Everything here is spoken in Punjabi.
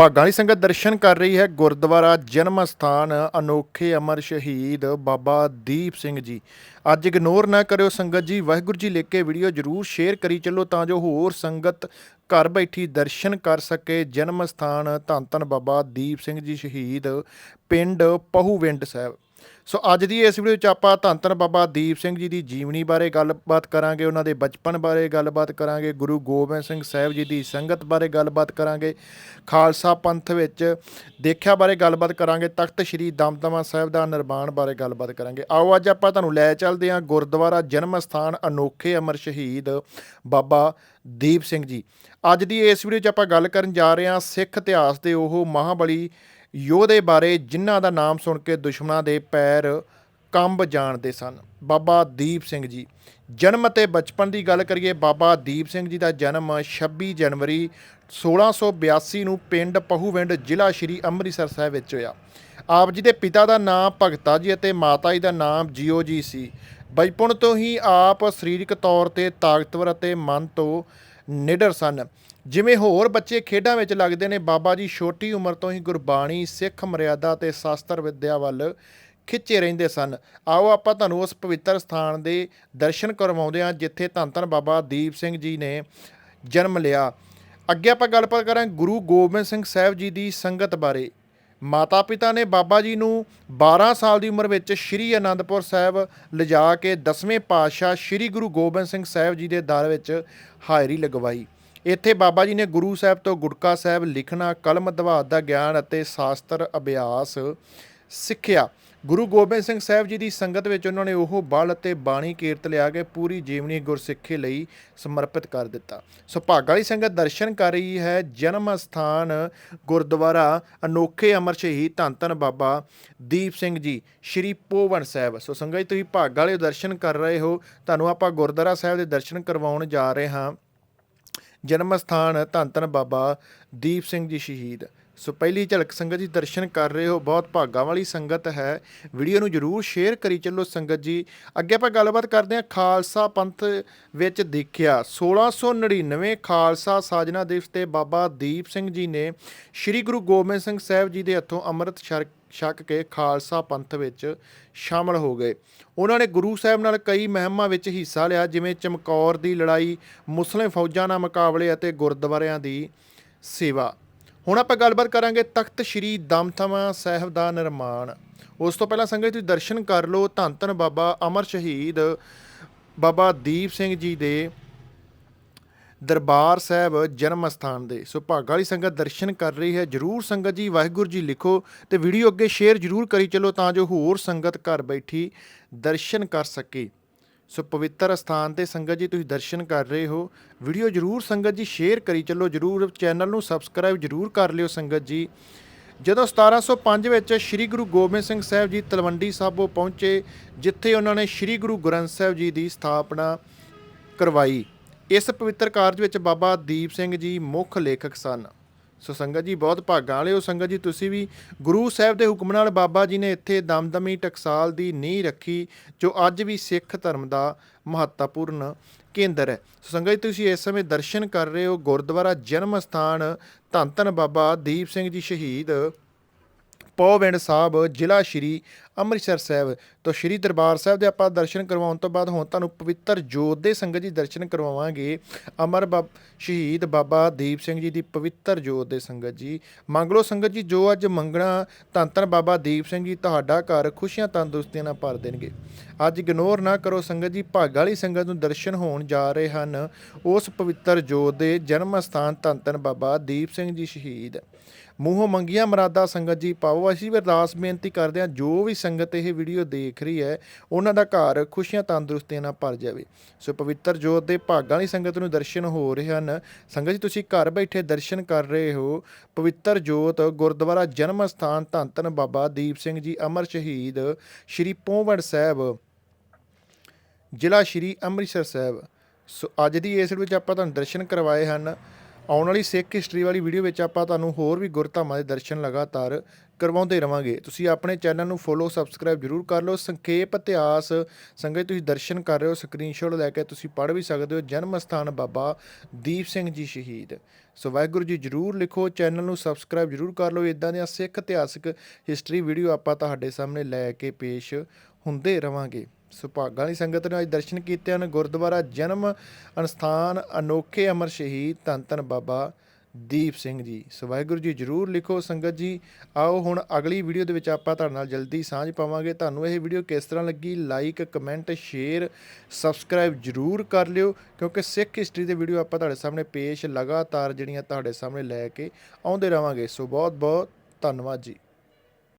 ਭਾਗਾਂ ਦੀ ਸੰਗਤ ਦਰਸ਼ਨ ਕਰ ਰਹੀ ਹੈ। ਗੁਰਦੁਆਰਾ ਜਨਮ ਸਥਾਨ, ਅਨੋਖੇ ਅਮਰ ਸ਼ਹੀਦ ਬਾਬਾ ਦੀਪ ਸਿੰਘ ਜੀ। ਅੱਜ ਇਗਨੋਰ ਨਾ ਕਰਿਓ ਸੰਗਤ ਜੀ। ਵਾਹਿਗੁਰੂ ਜੀ ਲਿਖ ਕੇ ਵੀਡੀਓ ਜਰੂਰ ਸ਼ੇਅਰ ਕਰੀ ਚੱਲੋ ਤਾਂ ਜੋ ਹੋਰ ਸੰਗਤ ਘਰ ਬੈਠੀ ਦਰਸ਼ਨ ਕਰ ਸਕੇ। ਜਨਮ ਸਥਾਨ ਧੰਨ ਧੰਨ ਬਾਬਾ ਦੀਪ ਸਿੰਘ ਜੀ ਸ਼ਹੀਦ ਪਿੰਡ ਪਹੂਵਿੰਡ ਸਾਹਿਬ। ਸੋ ਅੱਜ ਦੀ ਇਸ ਵੀਡੀਓ 'ਚ ਆਪਾਂ ਧੰਨ ਧੰਨ ਬਾਬਾ ਦੀਪ ਸਿੰਘ ਜੀ ਦੀ ਜੀਵਨੀ ਬਾਰੇ ਗੱਲਬਾਤ ਕਰਾਂਗੇ, ਉਹਨਾਂ ਦੇ ਬਚਪਨ ਬਾਰੇ ਗੱਲਬਾਤ ਕਰਾਂਗੇ, ਗੁਰੂ ਗੋਬਿੰਦ ਸਿੰਘ ਸਾਹਿਬ ਜੀ ਦੀ ਸੰਗਤ ਬਾਰੇ ਗੱਲਬਾਤ ਕਰਾਂਗੇ, ਖਾਲਸਾ ਪੰਥ ਵਿੱਚ ਦੇਖਿਆ ਬਾਰੇ ਗੱਲਬਾਤ ਕਰਾਂਗੇ, ਤਖਤ ਸ੍ਰੀ ਦਮਦਮਾ ਸਾਹਿਬ ਦਾ ਨਿਰਮਾਣ ਬਾਰੇ ਗੱਲਬਾਤ ਕਰਾਂਗੇ। ਆਓ ਅੱਜ ਆਪਾਂ ਤੁਹਾਨੂੰ ਲੈ ਚੱਲਦੇ ਹਾਂ ਗੁਰਦੁਆਰਾ ਜਨਮ ਸਥਾਨ ਅਨੋਖੇ ਅਮਰ ਸ਼ਹੀਦ ਬਾਬਾ ਦੀਪ ਸਿੰਘ ਜੀ। ਅੱਜ ਦੀ ਇਸ ਵੀਡੀਓ 'ਚ ਆਪਾਂ ਗੱਲ ਕਰਨ ਜਾ ਰਹੇ ਹਾਂ ਸਿੱਖ ਇਤਿਹਾਸ ਦੇ ਉਹ ਮਹਾਬਲੀ ਯੋਧੇ ਬਾਰੇ ਜਿਨ੍ਹਾਂ ਦਾ ਨਾਮ ਸੁਣ ਕੇ ਦੁਸ਼ਮਣਾਂ ਦੇ ਪੈਰ ਕੰਬ ਜਾਣਦੇ ਸਨ। ਬਾਬਾ ਦੀਪ ਸਿੰਘ ਜੀ। ਜਨਮ ਅਤੇ ਬਚਪਨ ਦੀ ਗੱਲ ਕਰੀਏ, ਬਾਬਾ ਦੀਪ ਸਿੰਘ ਜੀ ਦਾ ਜਨਮ 26 ਜਨਵਰੀ 1682 ਨੂੰ ਪਿੰਡ ਪਹੂਵਿੰਡ ਜ਼ਿਲ੍ਹਾ ਸ਼੍ਰੀ ਅੰਮ੍ਰਿਤਸਰ ਸਾਹਿਬ ਵਿੱਚ ਹੋਇਆ। ਆਪ ਜੀ ਦੇ ਪਿਤਾ ਦਾ ਨਾਮ ਭਗਤਾ ਜੀ ਅਤੇ ਮਾਤਾ ਜੀ ਦਾ ਨਾਮ ਜੀਓ ਜੀ ਸੀ। ਬਚਪਨ ਤੋਂ ਹੀ ਆਪ ਸਰੀਰਕ ਤੌਰ ਤੇ ਤਾਕਤਵਰ ਅਤੇ ਮਨ ਤੋਂ ਨਿਡਰ ਸਨ। ਜਿਵੇਂ ਹੋਰ ਬੱਚੇ ਖੇਡਾਂ ਵਿੱਚ ਲੱਗਦੇ ਨੇ, ਬਾਬਾ ਜੀ ਛੋਟੀ ਉਮਰ ਤੋਂ ਹੀ ਗੁਰਬਾਣੀ, ਸਿੱਖ ਮਰਿਆਦਾ ਤੇ ਸ਼ਾਸਤਰ ਵਿੱਦਿਆ ਵੱਲ ਖਿੱਚੇ ਰਹਿੰਦੇ ਸਨ। ਆਓ ਆਪਾਂ ਤੁਹਾਨੂੰ ਉਸ ਪਵਿੱਤਰ ਸਥਾਨ ਦੇ ਦਰਸ਼ਨ ਕਰਵਾਉਂਦੇ ਹਾਂ, ਜਿੱਥੇ ਧੰਨ ਧੰਨ ਬਾਬਾ ਦੀਪ ਸਿੰਘ ਜੀ ਨੇ ਜਨਮ ਲਿਆ। ਅੱਗੇ ਆਪਾਂ ਗੱਲਬਾਤ ਕਰਾਂਗੇ ਗੁਰੂ ਗੋਬਿੰਦ ਸਿੰਘ ਸਾਹਿਬ ਜੀ ਦੀ ਸੰਗਤ ਬਾਰੇ। ਮਾਤਾ ਪਿਤਾ ਨੇ ਬਾਬਾ ਜੀ ਨੂੰ 12 ਸਾਲ ਦੀ ਉਮਰ ਵਿੱਚ ਸ਼੍ਰੀ ਅਨੰਦਪੁਰ ਸਾਹਿਬ ਲਿਜਾ ਕੇ 10ਵੇਂ ਪਾਤਸ਼ਾਹ ਸ਼੍ਰੀ ਗੁਰੂ ਗੋਬਿੰਦ ਸਿੰਘ ਸਾਹਿਬ ਜੀ ਦੇ ਦਰ ਵਿੱਚ ਹਾਜ਼ਰੀ ਲਗਵਾਈ। ਇੱਥੇ ਬਾਬਾ ਜੀ ਨੇ ਗੁਰੂ ਸਾਹਿਬ ਤੋਂ ਗੁਟਕਾ ਸਾਹਿਬ ਲਿਖਣਾ, ਕਲਮ ਦਵਾਤ ਦਾ ਗਿਆਨ ਅਤੇ ਸ਼ਾਸਤਰ ਅਭਿਆਸ ਸਿੱਖਿਆ। ਗੁਰੂ ਗੋਬਿੰਦ ਸਿੰਘ ਸਾਹਿਬ ਜੀ ਦੀ ਸੰਗਤ ਵਿੱਚ ਉਹਨਾਂ ਨੇ ਉਹ ਬਲ ਅਤੇ ਬਾਣੀ ਕੀਰਤ ਲਿਆ ਕੇ ਪੂਰੀ ਜੀਵਨੀ ਗੁਰਸਿੱਖੀ ਲਈ ਸਮਰਪਿਤ ਕਰ ਦਿੱਤਾ। ਸੋ ਭਾਗਾਂ ਵਾਲੀ ਸੰਗਤ ਦਰਸ਼ਨ ਕਰ ਰਹੀ ਹੈ। ਜਨਮ ਸਥਾਨ ਗੁਰਦੁਆਰਾ ਅਨੋਖੇ ਅਮਰ ਸ਼ਹੀਦ ਧੰਨ ਧੰਨ ਬਾਬਾ ਦੀਪ ਸਿੰਘ ਜੀ, ਸ਼੍ਰੀ ਪੋਵਨ ਸਾਹਿਬ। ਸੋ ਸੰਗਤ ਤੁਸੀਂ ਭਾਗਾਂ ਵਾਲੇ ਦਰਸ਼ਨ ਕਰ ਰਹੇ ਹੋ। ਤੁਹਾਨੂੰ ਆਪਾਂ ਗੁਰਦੁਆਰਾ ਸਾਹਿਬ ਦੇ ਦਰਸ਼ਨ ਕਰਵਾਉਣ ਜਾ ਰਹੇ ਹਾਂ। ਜਨਮ ਸਥਾਨ ਧੰਨ ਧੰਨ ਬਾਬਾ ਦੀਪ ਸਿੰਘ ਜੀ ਸ਼ਹੀਦ। ਸੋ ਪਹਿਲੀ ਝਲਕ ਸੰਗਤ ਜੀ ਦਰਸ਼ਨ ਕਰ ਰਹੇ ਹੋ, ਬਹੁਤ ਭਾਗਾਂ ਵਾਲੀ ਸੰਗਤ ਹੈ। ਵੀਡੀਓ ਨੂੰ ਜਰੂਰ ਸ਼ੇਅਰ ਕਰੀ ਚੱਲੋ ਸੰਗਤ ਜੀ। ਅੱਗੇ ਆਪਾਂ ਗੱਲਬਾਤ ਕਰਦੇ ਹਾਂ ਖਾਲਸਾ ਪੰਥ ਵਿੱਚ ਦੇਖਿਆ। 1699 ਖਾਲਸਾ ਸਾਜਨਾ ਦਿਵਸ ਤੇ ਬਾਬਾ ਦੀਪ ਸਿੰਘ ਜੀ ਨੇ ਸ੍ਰੀ ਗੁਰੂ ਗੋਬਿੰਦ ਸਿੰਘ ਸਾਹਿਬ ਜੀ ਦੇ ਹੱਥੋਂ ਅੰਮ੍ਰਿਤ ਛਕ ਛਕ ਕੇ ਖਾਲਸਾ ਪੰਥ ਵਿੱਚ ਸ਼ਾਮਲ ਹੋ ਗਏ। ਉਹਨਾਂ ਨੇ ਗੁਰੂ ਸਾਹਿਬ ਨਾਲ ਕਈ ਮਹਿਮਾਂ ਵਿੱਚ ਹਿੱਸਾ ਲਿਆ, ਜਿਵੇਂ ਚਮਕੌਰ ਦੀ ਲੜਾਈ, ਮੁਸਲਿਮ ਫੌਜਾਂ ਨਾਲ ਮੁਕਾਬਲੇ ਅਤੇ ਗੁਰਦੁਆਰਿਆਂ ਦੀ ਸੇਵਾ। ਹੁਣ ਆਪਾਂ ਗੱਲਬਾਤ ਕਰਾਂਗੇ ਤਖਤ ਸ੍ਰੀ ਦਮਥਮਾ ਸਾਹਿਬ ਦਾ ਨਿਰਮਾਣ। ਉਸ ਤੋਂ ਪਹਿਲਾਂ ਸੰਗਤ ਤੁਸੀਂ ਦਰਸ਼ਨ ਕਰ ਲਓ। ਧੰਨ ਧੰਨ ਬਾਬਾ ਅਮਰ ਸ਼ਹੀਦ ਬਾਬਾ ਦੀਪ ਸਿੰਘ ਜੀ ਦੇ ਦਰਬਾਰ ਸਾਹਿਬ ਜਨਮ ਸਥਾਨ ਦੇ। ਸੋ ਭਾਗਾਂ ਵਾਲੀ ਸੰਗਤ ਦਰਸ਼ਨ ਕਰ ਰਹੀ ਹੈ। ਜਰੂਰ ਸੰਗਤ ਜੀ, ਵਾਹਿਗੁਰੂ ਜੀ ਲਿਖੋ ਤੇ ਵੀਡੀਓ ਅੱਗੇ ਸ਼ੇਅਰ ਜਰੂਰ ਕਰੀ ਚੱਲੋ ਤਾਂ ਜੋ ਹੋਰ ਸੰਗਤ ਘਰ ਬੈਠੀ ਦਰਸ਼ਨ ਕਰ ਸਕੇ। ਸੋ ਪਵਿੱਤਰ ਸਥਾਨ ਤੇ ਸੰਗਤ ਜੀ, ਤੁਸੀਂ ਦਰਸ਼ਨ ਕਰ ਰਹੇ ਹੋ। ਵੀਡੀਓ ਜਰੂਰ ਸੰਗਤ ਜੀ ਸ਼ੇਅਰ ਕਰੀ ਚੱਲੋ। ਜਰੂਰ ਚੈਨਲ ਨੂੰ ਸਬਸਕ੍ਰਾਈਬ ਜਰੂਰ ਕਰ ਲਿਓ ਸੰਗਤ ਜੀ। ਜਦੋਂ 1705 ਵਿੱਚ ਸ੍ਰੀ ਗੁਰੂ ਗੋਬਿੰਦ ਸਿੰਘ ਸਾਹਿਬ ਜੀ ਤਲਵੰਡੀ ਸਾਬੋ ਪਹੁੰਚੇ, ਜਿੱਥੇ ਉਹਨਾਂ ਨੇ ਸ੍ਰੀ ਗੁਰੂ ਗ੍ਰੰਥ ਸਾਹਿਬ ਜੀ ਦੀ ਸਥਾਪਨਾ ਕਰਵਾਈ। ਇਸ ਪਵਿੱਤਰ ਕਾਰਜ ਵਿੱਚ ਬਾਬਾ ਦੀਪ ਸਿੰਘ ਜੀ ਮੁੱਖ ਲੇਖਕ ਸਨ। ਸੋ ਸੰਗਤ ਜੀ, ਬਹੁਤ ਭਾਗਾਂ ਵਾਲੇ ਹੋ ਸੰਗਤ ਜੀ, ਤੁਸੀਂ ਵੀ ਗੁਰੂ ਸਾਹਿਬ ਦੇ ਹੁਕਮ ਨਾਲ ਬਾਬਾ ਜੀ ਨੇ ਇੱਥੇ ਦਮਦਮੀ ਟਕਸਾਲ ਦੀ ਨੀਂਹ ਰੱਖੀ, ਜੋ ਅੱਜ ਵੀ ਸਿੱਖ ਧਰਮ ਦਾ ਮਹੱਤਵਪੂਰਨ ਕੇਂਦਰ ਹੈ। ਸੋ ਸੰਗਤ ਜੀ, ਤੁਸੀਂ ਇਸ ਸਮੇਂ ਦਰਸ਼ਨ ਕਰ ਰਹੇ ਹੋ, ਗੁਰਦੁਆਰਾ ਜਨਮ ਸਥਾਨ ਧੰਨ ਧੰਨ ਬਾਬਾ ਦੀਪ ਸਿੰਘ ਜੀ ਸ਼ਹੀਦ, ਪੌਵਿੰਡ ਸਾਹਿਬ, ਜ਼ਿਲ੍ਹਾ ਸ਼੍ਰੀ ਅੰਮ੍ਰਿਤਸਰ ਸਾਹਿਬ ਤੋਂ ਸ਼੍ਰੀ ਦਰਬਾਰ ਸਾਹਿਬ ਦੇ ਆਪਾਂ ਦਰਸ਼ਨ ਕਰਵਾਉਣ ਤੋਂ ਬਾਅਦ ਹੁਣ ਤੁਹਾਨੂੰ ਪਵਿੱਤਰ ਜੋਤ ਦੇ ਸੰਗਤ ਜੀ ਦਰਸ਼ਨ ਕਰਵਾਵਾਂਗੇ। ਅਮਰ ਬਾਬ, ਸ਼ਹੀਦ ਬਾਬਾ ਦੀਪ ਸਿੰਘ ਜੀ ਦੀ ਪਵਿੱਤਰ ਜੋਤ ਦੇ ਸੰਗਤ ਜੀ। ਮੰਗ ਲਓ ਸੰਗਤ ਜੀ, ਜੋ ਅੱਜ ਮੰਗਣਾ ਧੰਨ ਧੰਨ ਬਾਬਾ ਦੀਪ ਸਿੰਘ ਜੀ ਤੁਹਾਡਾ ਘਰ ਖੁਸ਼ੀਆਂ ਤੰਦਰੁਸਤੀਆਂ ਨਾਲ ਭਰ ਦੇਣਗੇ। ਅੱਜ ਇਗਨੋਰ ਨਾ ਕਰੋ ਸੰਗਤ ਜੀ, ਭਾਗ ਵਾਲੀ ਸੰਗਤ ਨੂੰ ਦਰਸ਼ਨ ਹੋਣ ਜਾ ਰਹੇ ਹਨ। ਉਸ ਪਵਿੱਤਰ ਜੋਤ ਦੇ ਜਨਮ ਸਥਾਨ ਧੰਨ ਧੰਨ ਬਾਬਾ ਦੀਪ ਸਿੰਘ ਜੀ ਸ਼ਹੀਦ। ਮੂੰਹੋਂ ਮੰਗੀਆਂ ਮਰਾਦਾ ਸੰਗਤ ਜੀ, ਪਾਓ ਅਸੀਂ ਵੀ ਅਰਦਾਸ ਬੇਨਤੀ ਕਰਦੇ ਹਾਂ, ਜੋ ਵੀ ਸੰਗਤ ਇਹ ਵੀਡੀਓ ਦੇਖ ਰਹੀ ਹੈ, ਉਹਨਾਂ ਦਾ ਘਰ ਖੁਸ਼ੀਆਂ ਤੰਦਰੁਸਤੀਆਂ ਨਾਲ ਭਰ ਜਾਵੇ। ਸੋ ਪਵਿੱਤਰ ਜੋਤ ਦੇ ਭਾਗਾਂ ਵਾਲੀ ਸੰਗਤ ਨੂੰ ਦਰਸ਼ਨ ਹੋ ਰਹੇ ਹਨ। ਸੰਗਤ ਜੀ, ਤੁਸੀਂ ਘਰ ਬੈਠੇ ਦਰਸ਼ਨ ਕਰ ਰਹੇ ਹੋ। ਪਵਿੱਤਰ ਜੋਤ ਗੁਰਦੁਆਰਾ ਜਨਮ ਸਥਾਨ ਧੰਨ ਧੰਨ ਬਾਬਾ ਦੀਪ ਸਿੰਘ ਜੀ ਅਮਰ ਸ਼ਹੀਦ ਸ਼੍ਰੀ ਪੋਵੜ ਸਾਹਿਬ, ਜ਼ਿਲ੍ਹਾ ਸ਼੍ਰੀ ਅੰਮ੍ਰਿਤਸਰ ਸਾਹਿਬ। ਸੋ ਅੱਜ ਦੀ ਇਸ ਵਿੱਚ ਆਪਾਂ ਤੁਹਾਨੂੰ ਦਰਸ਼ਨ ਕਰਵਾਏ ਹਨ। ਆਉਣ ਵਾਲੀ ਸਿੱਖ ਹਿਸਟਰੀ ਵਾਲੀ ਵੀਡੀਓ ਵਿੱਚ ਆਪਾਂ ਤੁਹਾਨੂੰ ਹੋਰ ਵੀ ਗੁਰਧਾਮਾਂ ਦੇ ਦਰਸ਼ਨ ਲਗਾਤਾਰ ਕਰਵਾਉਂਦੇ ਰਵਾਂਗੇ। ਤੁਸੀਂ ਆਪਣੇ ਚੈਨਲ ਨੂੰ ਫੋਲੋ ਸਬਸਕ੍ਰਾਈਬ ਜਰੂਰ ਕਰ ਲਓ। ਸੰਖੇਪ ਇਤਿਹਾਸ, ਸੰਗਤ ਤੁਸੀਂ ਦਰਸ਼ਨ ਕਰ ਰਹੇ ਹੋ ਸਕਰੀਨਸ਼ਾਟ ਲੈ ਕੇ ਤੁਸੀਂ ਪੜ੍ਹ ਵੀ ਸਕਦੇ ਹੋ। ਜਨਮ ਸਥਾਨ ਬਾਬਾ ਦੀਪ ਸਿੰਘ ਜੀ ਸ਼ਹੀਦ। ਸੋ ਵਾਹਿਗੁਰੂ ਜੀ ਜਰੂਰ ਲਿਖੋ, ਚੈਨਲ ਨੂੰ ਸਬਸਕ੍ਰਾਈਬ ਜਰੂਰ ਕਰ ਲਓ। ਇਦਾਂ ਦੀਆਂ ਸਿੱਖ ਇਤਿਹਾਸਕ ਹਿਸਟਰੀ ਵੀਡੀਓ ਆਪਾਂ ਤੁਹਾਡੇ ਸਾਹਮਣੇ ਲੈ ਕੇ ਪੇਸ਼ ਹੁੰਦੇ ਰਵਾਂਗੇ। ਸੁਭਾਗਾਂ ਵਾਲੀ ਸੰਗਤ ਨੇ ਅੱਜ ਦਰਸ਼ਨ ਕੀਤੇ ਹਨ। ਗੁਰਦੁਆਰਾ ਜਨਮ ਅਨਸਥਾਨ ਅਨੋਖੇ ਅਮਰ ਸ਼ਹੀਦ ਧੰਨ ਧੰਨ ਬਾਬਾ ਦੀਪ ਸਿੰਘ ਜੀ। ਸੋ ਵਾਹਿਗੁਰੂ ਜੀ ਜਰੂਰ ਲਿਖੋ ਸੰਗਤ ਜੀ। ਆਓ ਹੁਣ ਅਗਲੀ ਵੀਡੀਓ ਦੇ ਵਿੱਚ ਆਪਾਂ ਤੁਹਾਡੇ ਨਾਲ ਜਲਦੀ ਸਾਂਝ ਪਾਵਾਂਗੇ। ਤੁਹਾਨੂੰ ਇਹ ਵੀਡੀਓ ਕਿਸ ਤਰ੍ਹਾਂ ਲੱਗੀ? ਲਾਈਕ ਕਮੈਂਟ ਸ਼ੇਅਰ ਸਬਸਕ੍ਰਾਈਬ ਜਰੂਰ ਕਰ ਲਿਓ, ਕਿਉਂਕਿ ਸਿੱਖ ਹਿਸਟਰੀ ਦੇ ਵੀਡੀਓ ਆਪਾਂ ਤੁਹਾਡੇ ਸਾਹਮਣੇ ਪੇਸ਼ ਲਗਾਤਾਰ ਜਿਹੜੀਆਂ ਤੁਹਾਡੇ ਸਾਹਮਣੇ ਲੈ ਕੇ ਆਉਂਦੇ ਰਵਾਂਗੇ। ਸੋ ਬਹੁਤ ਬਹੁਤ ਧੰਨਵਾਦ ਜੀ।